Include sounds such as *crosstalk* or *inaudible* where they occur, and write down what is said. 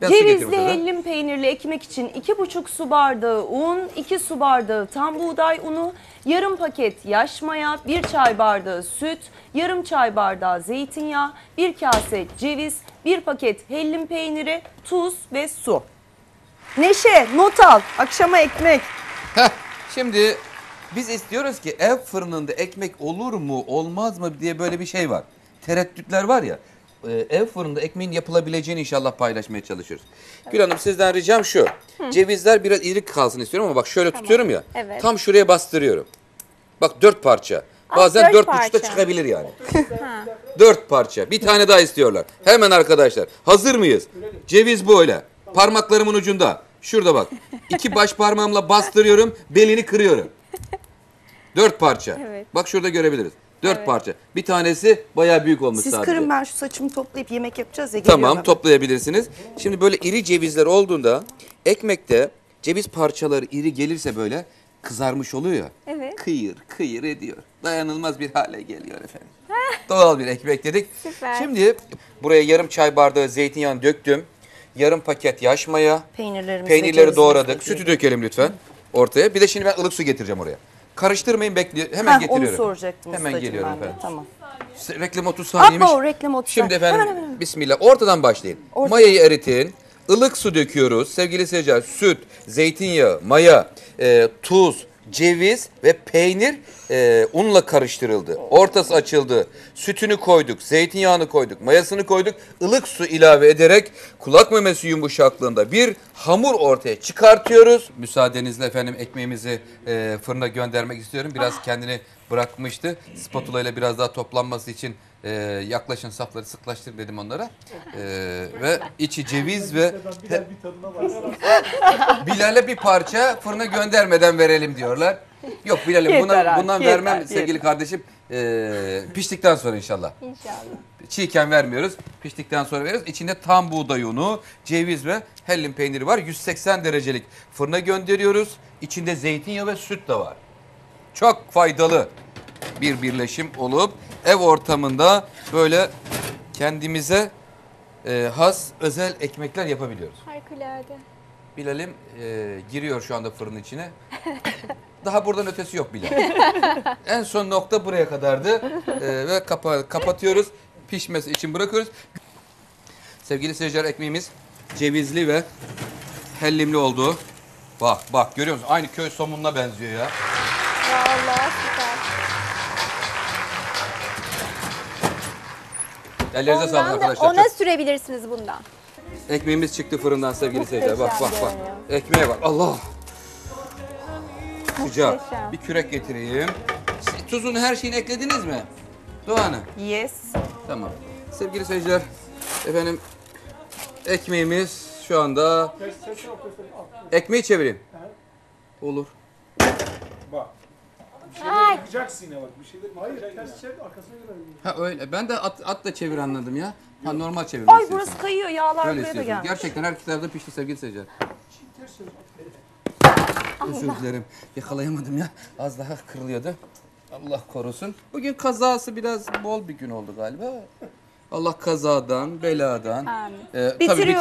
Cevizli hellim peynirli ekmek için 2,5 su bardağı un, 2 su bardağı tam buğday unu, yarım paket yaş maya, 1 çay bardağı süt, yarım çay bardağı zeytinyağı, 1 kase ceviz, 1 paket hellim peyniri, tuz ve su. Neşe not al akşama ekmek. Heh, şimdi biz istiyoruz ki ev fırınında ekmek olur mu olmaz mı diye böyle bir şey var. Tereddütler var ya. E, Ev fırında ekmeğin yapılabileceğini inşallah paylaşmaya çalışıyoruz. Gül Hanım sizden ricam şu. Cevizler biraz iri kalsın istiyorum ama bak şöyle tutuyorum ya. Evet. Tam şuraya bastırıyorum. Bak dört parça. Bazen dört dört buçukta parça. çıkabilir yani. *laughs* dört parça. Bir tane daha istiyorlar. Hemen arkadaşlar. Hazır mıyız? Ceviz böyle. Parmaklarımın ucunda. Şurada bak. İki baş parmağımla bastırıyorum. Belini kırıyorum. Dört parça. Evet. Bak şurada görebiliriz. Dört parça. Bir tanesi bayağı büyük olmuş Siz sadece. kırın ben şu saçımı toplayıp yemek yapacağız ya. geliyorum Tamam hemen. toplayabilirsiniz. Şimdi böyle iri cevizler olduğunda ekmekte ceviz parçaları iri gelirse böyle kızarmış oluyor ya. Evet. Kıyır kıyır ediyor. Dayanılmaz bir hale geliyor efendim. *laughs* Doğal bir ekmek dedik. Süper. Şimdi buraya yarım çay bardağı zeytinyağı döktüm. Yarım paket yaş maya. Peynirlerimizi Peynirleri doğradık. Sütü dökelim lütfen ortaya. Bir de şimdi ben ılık su getireceğim oraya. Karıştırmayın bekliyor. Hemen Heh, getiriyorum. Onu soracaktım Hemen ustacığım geliyorum ben de. efendim. Tamam. Reklam 30 saniyeymiş. O reklam 30 Şimdi saniye. efendim Hemen, hemen, hemen. bismillah ortadan başlayın. Ortadan. Mayayı eritin. ılık su döküyoruz. Sevgili seyirciler süt, zeytinyağı, maya, e, tuz, ceviz ve peynir e, unla karıştırıldı. Ortası açıldı. Sütünü koyduk, zeytinyağını koyduk, mayasını koyduk. ılık su ilave ederek kulak memesi yumuşaklığında bir hamur ortaya çıkartıyoruz. Müsaadenizle efendim ekmeğimizi e, fırına göndermek istiyorum. Biraz kendini bırakmıştı. Spatula ile biraz daha toplanması için e, yaklaşın safları sıklaştır dedim onlara. E, ve içi ceviz ve *laughs* Bilal'e bir parça fırına göndermeden verelim diyorlar. Yok Bilal'im Yeter buna, bundan yeter, vermem yeter. sevgili kardeşim. E, piştikten sonra inşallah. İnşallah. Çiğken vermiyoruz. Piştikten sonra veriyoruz. İçinde tam buğday unu, ceviz ve hellim peyniri var. 180 derecelik fırına gönderiyoruz. İçinde zeytinyağı ve süt de var. Çok faydalı bir birleşim olup ev ortamında böyle kendimize e, has özel ekmekler yapabiliyoruz. Harikulade. Bilal'im e, giriyor şu anda fırının içine. *laughs* Daha buradan ötesi yok Bilal. *laughs* en son nokta buraya kadardı. E, ve kapa kapatıyoruz. Pişmesi için bırakıyoruz. Sevgili seyirciler ekmeğimiz cevizli ve hellimli oldu. Bak bak görüyor musun? Aynı köy somununa benziyor ya. Vallahi süper. Ellerinize sağlık Ondan da arkadaşlar. ona Çok- sürebilirsiniz bundan. Ekmeğimiz çıktı fırından sevgili seyirciler. Bak bak bak. görünüyor. Ekmeğe bak. Allah. Sıcak. Muhteşem. Bir kürek getireyim. Siz Tuzunu her şeyini eklediniz mi? Doğan'ım. Yes. Tamam. Sevgili seyirciler, efendim ekmeğimiz şu anda... Ekmeği çevireyim. Olur. Bak. Bir şeyler Ay. yapacaksın yine bak. Bir şeyler Hayır ters çevir arkasına göre. Ha öyle. Ben de at, at da çevir anladım ya. Ha normal çevirmek Ay istiyorsun. burası kayıyor yağlar Böyle buraya da istiyorsun. gelmiş. Gerçekten her kitapta pişti sevgili seyirciler. Özür dilerim. Yakalayamadım ya. Az daha kırılıyordu. Allah korusun. Bugün kazası biraz bol bir gün oldu galiba. Allah kazadan, beladan. Amin. Ee, tabii.